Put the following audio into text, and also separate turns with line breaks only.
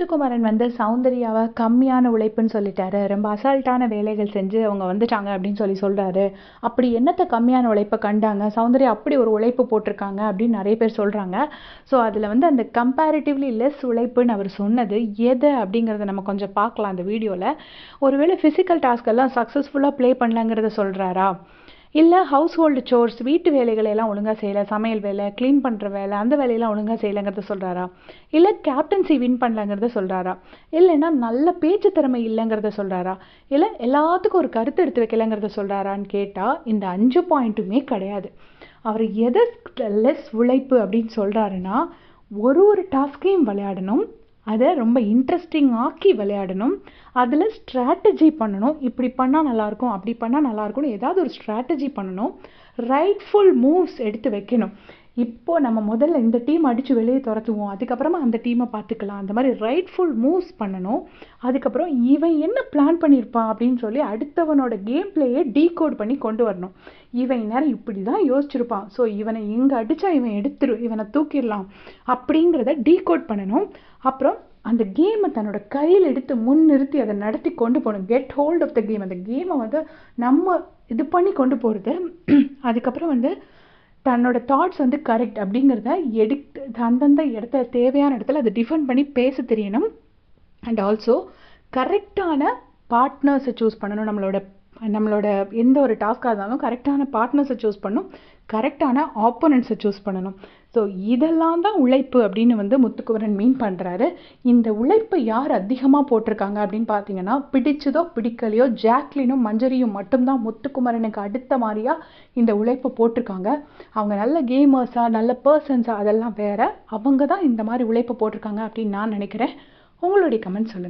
முத்துக்குமரன் வந்து சௌந்தர்யாவை கம்மியான உழைப்புன்னு சொல்லிட்டாரு. ரொம்ப அசால்ட்டான வேலைகள் செஞ்சு அவங்க வந்துட்டாங்க அப்படின்னு சொல்லி சொல்கிறாரு அப்படி என்னத்தை கம்மியான உழைப்பை கண்டாங்க? சௌந்தர்யா அப்படி ஒரு உழைப்பு போட்டிருக்காங்க அப்படின்னு நிறைய பேர் சொல்கிறாங்க ஸோ அதில் வந்து அந்த கம்பேரிட்டிவ்லி லெஸ் உழைப்புன்னு அவர் சொன்னது எது அப்படிங்கிறத நம்ம கொஞ்சம் பார்க்கலாம் அந்த வீடியோவில் ஒருவேளை ஃபிசிக்கல் டாஸ்க் எல்லாம் சக்ஸஸ்ஃபுல்லாக ப்ளே பண்ணலங்கிறத சொல்கிறாரா இல்லை ஹவுஸ் ஹோல்டு சோர்ஸ் வீட்டு வேலைகளை எல்லாம் ஒழுங்காக செய்யலை சமையல் வேலை க்ளீன் பண்ணுற வேலை அந்த வேலையெல்லாம் ஒழுங்காக செய்யலைங்கிறத சொல்கிறாரா இல்லை கேப்டன்சி வின் பண்ணலங்கிறத சொல்கிறாரா இல்லைன்னா நல்ல பேச்சு திறமை இல்லைங்கிறத சொல்கிறாரா இல்லை எல்லாத்துக்கும் ஒரு கருத்து எடுத்து வைக்கலைங்கிறத சொல்கிறாரான்னு கேட்டால் இந்த அஞ்சு பாயிண்ட்டுமே கிடையாது. அவர் எதை லெஸ் உழைப்பு அப்படின்னு சொல்கிறாருன்னா ஒரு ஒரு டாஸ்கையும் விளையாடணும் அதை ரொம்ப இன்ட்ரெஸ்டிங் ஆக்கி விளையாடணும். அதில் ஸ்ட்ராட்டஜி பண்ணணும். இப்படி பண்ணால் நல்லாயிருக்கும் அப்படி பண்ணால் நல்லாயிருக்கும்னு ஏதாவது ஒரு ஸ்ட்ராட்டஜி பண்ணணும். ரைட்ஃபுல் மூவ்ஸ் எடுத்து வைக்கணும். இப்போ நம்ம முதல்ல இந்த டீம் அடித்து வெளியே துரத்துவோம். அதுக்கப்புறமா அந்த டீமை பார்த்துக்கலாம். அந்த மாதிரி ரைட்ஃபுல் மூவ்ஸ் பண்ணணும். அதுக்கப்புறம் இவன் என்ன பிளான் பண்ணியிருப்பான் அப்படின்னு சொல்லி அடுத்தவனோட கேம் பிளேயை டீகோட் பண்ணி கொண்டு வரணும். இவன் நேரம் இப்படி தான் யோசிச்சிருப்பான். ஸோ இவனை இங்கே அடித்தா இவன் எடுத்துரு இவனை தூக்கிடலாம் அப்படிங்கிறத டீகோட் பண்ணணும். அப்புறம் அந்த கேமை தன்னோட கையில் எடுத்து முன் நிறுத்தி அதை நடத்தி கொண்டு போகணும். Get hold of the game அந்த கேமை வந்து நம்ம இது பண்ணி கொண்டு போகிறது அதுக்கப்புறம் வந்து தன்னோட தாட்ஸ் வந்து கரெக்ட் அப்படிங்கிறத எடுத்து அந்தந்த இடத்துல தேவையான இடத்துல அதை டிஃபெண்ட் பண்ணி பேச தெரியணும். அண்ட் ஆல்சோ கரெக்டான பார்ட்னர்ஸை சூஸ் பண்ணணும் நம்மளோட நம்மளோட எந்த ஒரு டாஸ்க்காக இருந்தாலும் கரெக்டான பார்ட்னர்ஸை சூஸ் பண்ணணும் கரெக்டான ஆப்போனன்ட்ஸை சூஸ் பண்ணணும். ஸோ இதெல்லாம் தான் உழைப்பு அப்படின்னு வந்து முத்துக்குமரன் மீன் பண்ணுறாரு இந்த உழைப்பை யார் அதிகமாக போட்டிருக்காங்க அப்படின்னு பார்த்தீங்கன்னா பிடிச்சதோ பிடிக்கலையோ ஜாக்லினும் மஞ்சரியும் மட்டும்தான் முத்துக்குமரனுக்கு அடுத்த மாதிரியாக இந்த உழைப்பை போட்டிருக்காங்க. அவங்க நல்ல கேமர்ஸாக நல்ல பர்சன்ஸாக அதெல்லாம் வேறு. அவங்க தான் இந்த மாதிரி உழைப்பை போட்டிருக்காங்க அப்படின்னு நான் நினைக்கிறேன். உங்களுடைய கமெண்ட் சொல்லுங்கள்